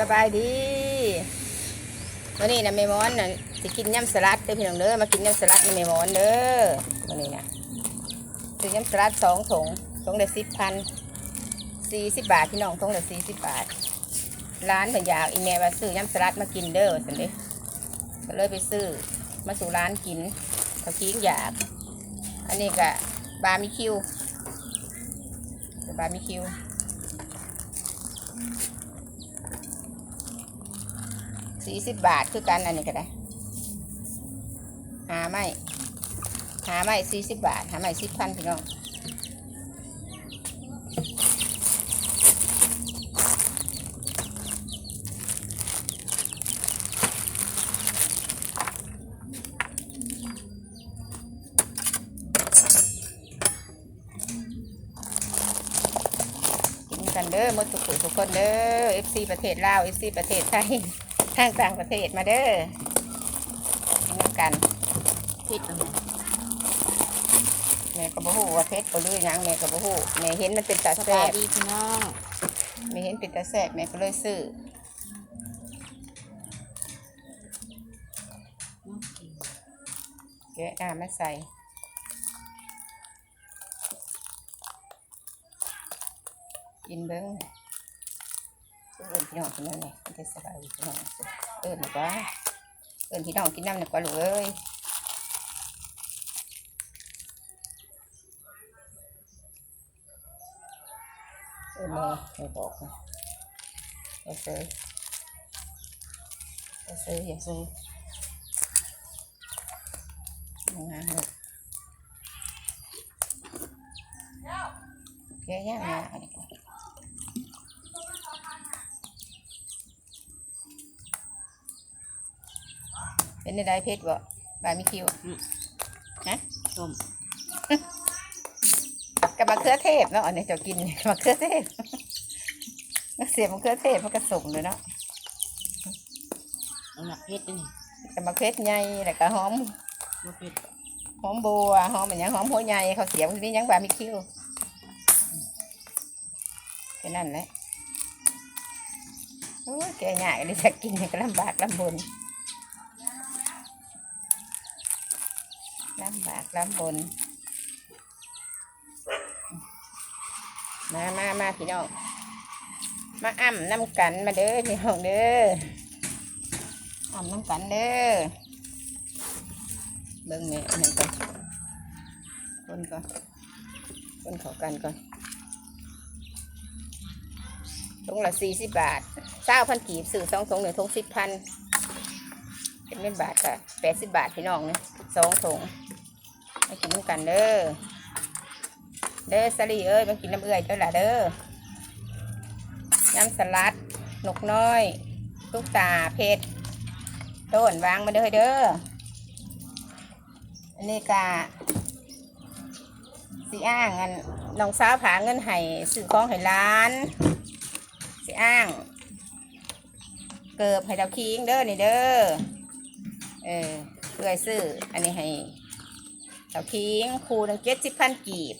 สบายดีวันนี้นะเมมอนนะสิกินยำสลัดเด้อพี่น้องเด้อมากินยำสลัดในี่เมมอนเด้อวันนี้นะซื้อยำสลัดสองถุงถุงละสิบพันสี่สิบบาทพี่น้องถุงละสี่สิบบาท ร้านเพิ่นอยากอีเมลว่าซื้อยำสลัดมากินเด้อสันเด้ก็เลยไปซื้อมาสู่ร้านกินเขาคิงอยาก อันนี้ก็บาร์บีคิวบาร์บีคิว สี่สิบบาทคือกันอันนี้ก็ได้หาไม่หาไม่สี่สิบบาท หาไม่สิบพันพี่น้องกินกันเด้อหมดทุกคนทุกคนเด้อ FC ประเทศลาว FC ประเทศไทย ทางต่างประเทศมาเด้อกินกันเผ็ดอะไรแม่ก็บ่ฮู้ว่าเพชรบ่ลือหยังแม่ก็บ่ฮู้แม่เห็นมันเป็นตาสแซ่บายบดีพี่น้องแม่เห็นเป็นตาแซ่บแม่ก็เลยซื้อแกะน้ำมาใส่กินเบิ้ง เอิ้นพี่น้องกินนั่นแหละมันจะสบายพี่น้องเอิ้นดีกว่าเอิ้นพี่น้องกินน้ำดีกว่าลูกเอ้ยเออแม่ไม่บอกนะอย่าซื้ออย่าซื้ออย่าซื้อมึงหาเหอะแกย่างนะอันนี้ก่อน เป็นในได้เพชรบ่บาร์บีคิวฮะส้มกับมะเขือเทศเนาะอันนี้จะกินมะเขือเทศเสียบมะเขือเทศมันก็สุ่มเลยเนาะเอาหนักเผ็ดด้วยนี่กับมะเขือใหญ่แล้วก็หอมบ่เผ็ดหอมบัวหอมอะไรยังหอมหัวใหญ่เขาเสียบนี่ยังบาร์บีคิวแค่นั้นแหละโอ้ยแกใหญ่เลยจะกินก็ลำบากลำบน ลำบากลำบน มามามาพี่น้อง มาอ่ำน้ำกันมาเด้อพี่น้องเด้ออ่ำน้ำกันเด้อ เบิ่งแม่อันนั้นก่อนคนก่อนคนเขากันก่อนถุงละสี่สิบบาทเก้าพันกีบสื่อสองถุงหนึ่งถุงสิบพันเป็นเงินบาทก็แปดสิบบาทพี่น้องเนี่ยสองถุง กินน้ำกันเด้อ เด้อสลีเอ้ยมากินน้ำเอื่อยเจ้าละเด้อน้ำสลัดนกน้อยตุ๊กตาเพชรต้นวางมาเด้อเด้อ อันนี้กาสีอ้างอันน้องสาวผาเงินให้ซื้อของให้ร้านสีอ้าง เกิบให้เราคิงเด้อนี่เด้อ เออเพื่อซื้ออันนี้ให้าคิงครูหนึ่งเจ็ดสิบพันกีบ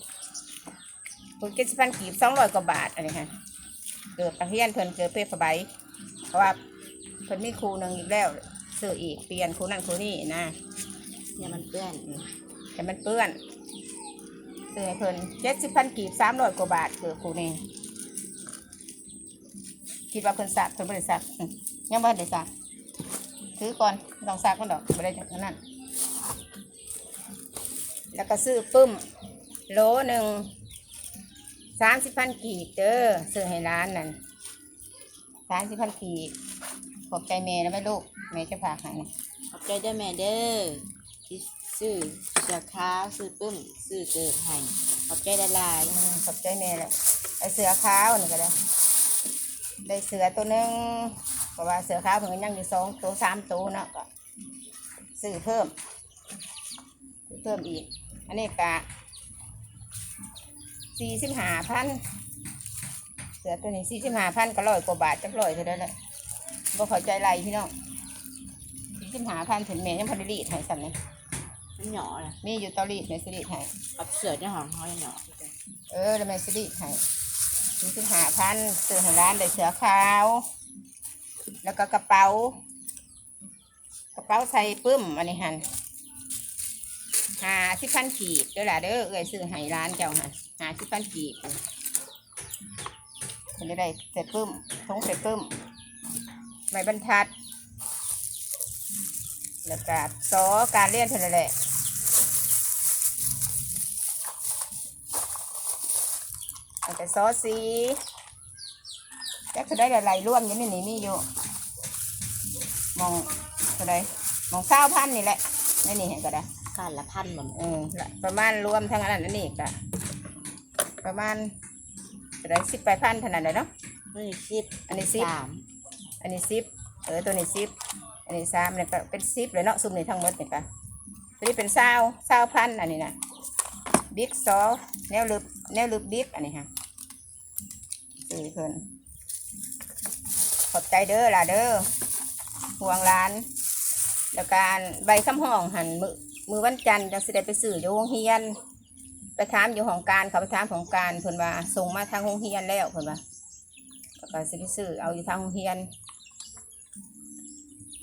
ครูเจ็ดสิบพันกีบสองร้อยกว่าบาทอันนี้ฮะเกิบตะเฮียนเพิ่นเกิบเพศใบเพราะว่าเพิ่นมีครูหนึ่งอีกแล้วซื้ออีกเปลี่ยนครูนั่นครูนี่นะอย่ามันเปื้อนแต่มันเปื้อนซื้อให้เพิ่นเจ็ดสิบพันกีบสามร้อยกว่าบาทเกือบคูนี่คิดว่าเพิ่นสักเพิ่นบริสักอืมยังบ่ทันได้สักซื้อก่อนลองสักมันดอกบ่ได้จากนั้น แล้วก็ซื้อปึ้มโลหนึ่งสามสิบพันกีบเด้อซื้อให้ร้านนั่นสามสิบพันกีบขอบใจแม่นะแม่ลูกแม่จะฝากให้นะขอบใจเด้อแม่เด้อที่ซื้อเสือขาวซื้อปุ้มซื้อเกิดให้ขอบใจละลายอืมขอบใจแม่แหละไอเสือขาวนี่ก็ได้ได้เสือตัวหนึ่งเพราะว่าเสือขาวเพิ่งยังอยู่สองตัวสามตัวเนาะก็ซื้อเพิ่มซื้อเพิ่มอีก อันนี้กะสี่สิบห้าพันเสือตัวนี้สี่สิบห้าพันก็ร้อยกว่าบาทจักร้อยเท่านั้นแหละบ่เข้าใจไรพี่น้องสี่สิบห้าพันถึงแม่ยังพอได้รีดให้สั่นเลยมันหยอเลยมีอยู่เตารีดแม่สิรีดให้กับเสือเจ้าของเขาหยอเออแล้วแม่สิริให้สี่สิบห้าพันซื้อให้ร้านได้เสือขาว แล้วก็กระเป๋า กระเป๋าใส่ปึ้มอันนี้หัน หาสิบพันกีบเด้อล่ะเด้อเอ้ยซื้อให้ร้านเจ้าหันหาสิบพันกีบมันจะได้เสร็จปึ้มทงเสร็จปึ้มไม้บรรทัดแล้วก็ซอการเรียนเท่านั้นแหละมันจะซอสีแจ็คจะได้หลายๆร่วมอยังนี่นี่มีอยู่มองเท่าไรมองข้าพันนี่แหละนี่นี่เห็นก็ได้ การละพันบ่เออละประมาณรวมทั้งอันนั้นอันนี้ก็ประมาณเท่าไรสิบไปพันเท่านั้นเลยเนาะ นี่สิบอันนี้สิบ สามอันนี้สิบเออตัวนี้สิบอันนี้สามเนี่ยก็เป็นสิบเลยเนาะซุมนี่ทั้งหมดเนี่ยก็ตัวนี้เป็นเศร้าเศร้าพันอันนี้นะบิ๊กซอแนวลึบแนวลึบบิ๊กอันนี้ฮะสี่เพิ่นขอบใจเด้อล่ะเด้อห่วงร้าน แล้วการใบคำห้องหันมือ มือวันจันทร์จังสิได้ไปสื่ออยู่โรงเรียน ไปถามอยู่ของการเขาไปถามของการเพิ่นว่าส่งมาทางโรงเรียนแล้วเพิ่นว่าแล้วก็สิไปซื้อเอาอยู่ทางโรงเรียน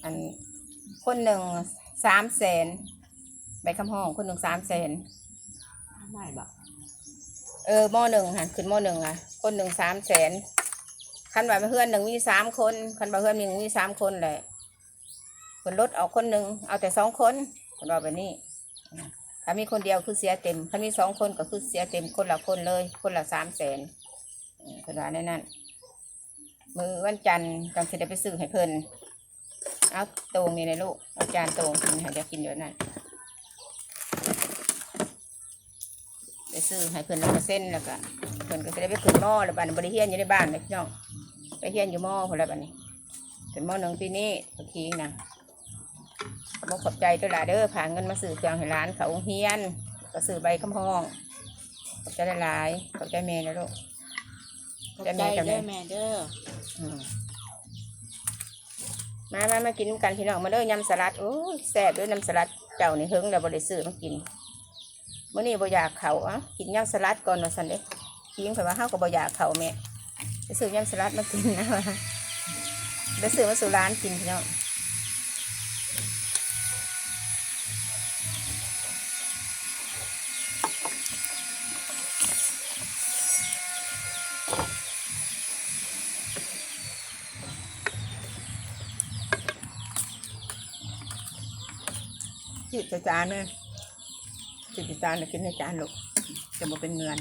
อันคนหนึ่งสามแสนใบคำห้องคนหนึ่งสามแสนไม่บ่เออมหนึ่งค่ะขึ้นมหนึ่งอะ คนหนึ่งสามแสนคันว่าเพื่อนหนึ่งมีสามคนคันว่าเพื่อนหนึ่งมีสามคนแหละคนลดเอาคนหนึ่งเอาแต่สองคน คนว่าแบบนี้ถ้ามีคนเดียวคือเสียเต็มถ้ามีสองคนก็คือเสียเต็มคนละคนเลย คนละสามแสนคนว่าแน่นั่นมือวันจันทร์จังสิได้ไปซื้อให้เพิ่นเอาตรงนี่เลยลูกอาจานตรงกินให้เดี๋ยวกินเดี๋ยวนั้นไปซื้อให้เพิ่นแล้วก็เส้นแล้วก็เพิ่นก็จะได้ไปขึ้นหม้อแล้วบ้านบริเฮียนอยู่ในบ้านเลยพี่น้องไปเฮียนอยู่หม้อคนละบ้านนี้เป็นหม้อหนึ่งปีนี้ตะกี้นะ ขอบคุณขอบใจตัวหลายเด้อผ่าเงินมาซื้อเครื่องให้ร้านเขาโรงเฮียนก็ซื้อใบคำห้องขอบใจหลายๆขอบใจแม่นะลูกขอบจะใจมีกับเด้อแม่แม่เด้ออืมมามามากินกันพี่น้องมาเด้อยำสลัดโอ้ยแซ่บเด้วยน้ำสลัดเจ้านี่เฮิงแล้วบ่ได้ซื้อมากินมื้อนี้บ่อยากเขาอะกินยำสลัดก่อนว่าซั่นเด้ทิ้งไปว่าเฮาก็บ่อยากเขาแม่ไปซื้อยำสลัดมากินนะว่าไปซื้อมาสู่ร้านกินพี่น้อง จิตจานเนี่ยจิตจานน่ะกินในจานลูกจะบ่เป็นเงิน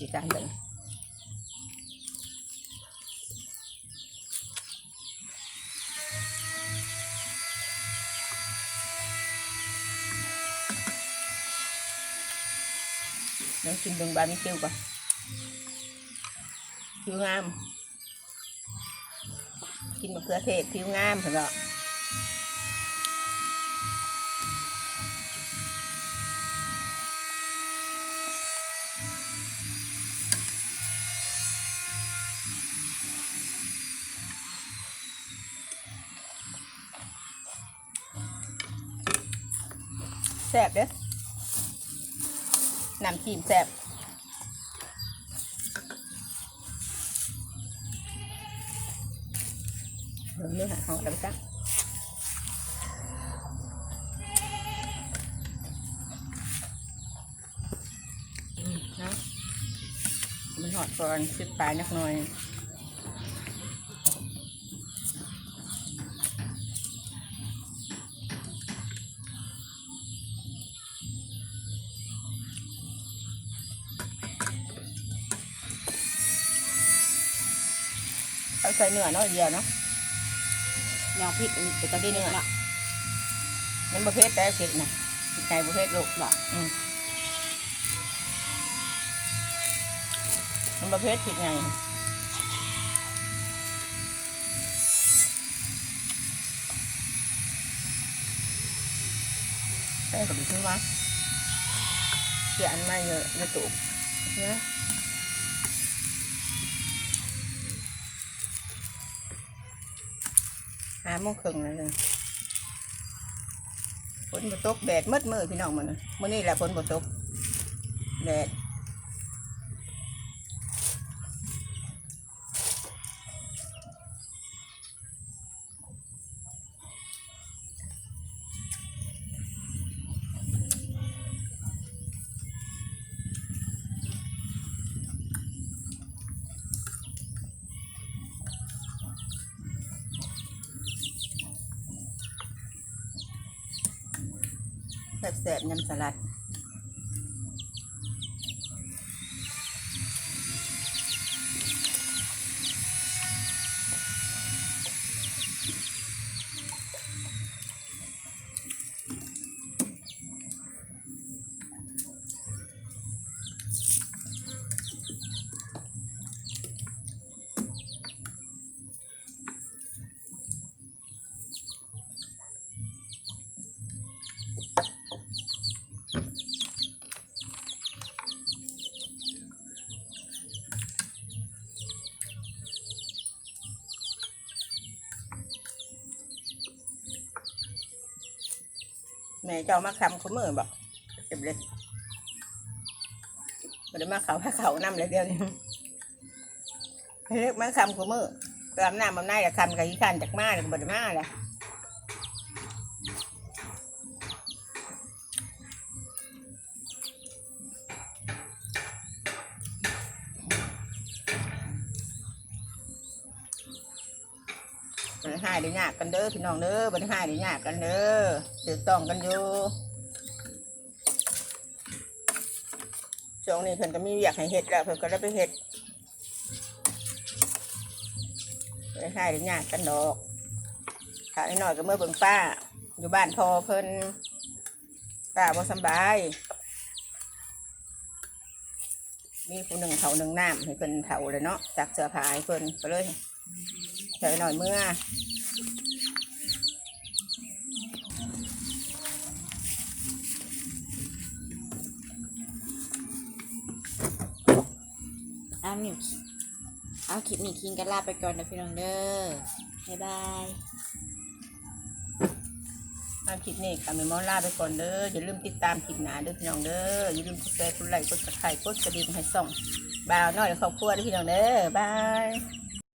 จิตจานเลยน้องกินเบิ่งบาร์บีคิวก่อนผิวงาม กินมะเขือเทศผิวงามเถอ แซ่บเด้อน้ำจิ้มแซ่บเบิ่งเนื้อหาของเราจ้ะมันหอดก่อนสิบปลายนักหน่อย ใส่เนื้อน้อยเดียวเนาะยองพริกอันนี้เป็นตะดินเนาะมันประเภทแต่เผ็ดนะพริกไทยประเภทลูกบ่อืมมันประเภทผิดไงใช่กับดิฉันว่าเกี่ยอันไม่เยอะในตู้เนี่ย หาโมงครึ่งแล้วเลยฝนบตกแดดมืดมืดพี่น้องมันมื่อนี้แหละฝนบตกแดด แสบๆยำสลัด แม่เจ้ามาคำเขามือบอกเจ็บเลยมันได้มาเขาพาเขานำเลยเดียวนี้เรียกมาคำเขามือตามหน้ามันน่าจะคำกับยี่ขันจากมาเลยบไดมาเลยายได้ยากกันเด้อพี่น้องเด้อบันหายได้ยากกันเด้อถือต้องกันอยู่ช่วงนี้เพิ่นก็มีอยากให้เฮ็ดแล้วเพิ่นก็ได้ไปเฮ็ดบันหายได้ยากกันดอกถ้าไอ้น้อยก็เมื่อเบิ่งป้า อยู่บ้านพอเพิ่นป้าบ่สบาย มีผู้หนึ่งเถาหนึ่งน้ำให้เพิ่นเถาเลยเนาะจากเสื้อผ้าให้เพิ่นก็เลยเฉยหน่อยเมื่อ นิวเอาคลิปนี้คิงกันลาไปก่อนนะพี่น้องเด้อบ๊ายบายเอาคลิปนี้กับแม่มอลาไปก่อนเด้ออย่าลืมติดตามคลิปหนาเด้อพี่น้องเด้ออย่าลืมกดแชร์กดไลค์กดตะไคร้กดกระดิ่งให้ส่องบ่าวน้อยและครอบครัวเด้อพี่น้องเด้อบาย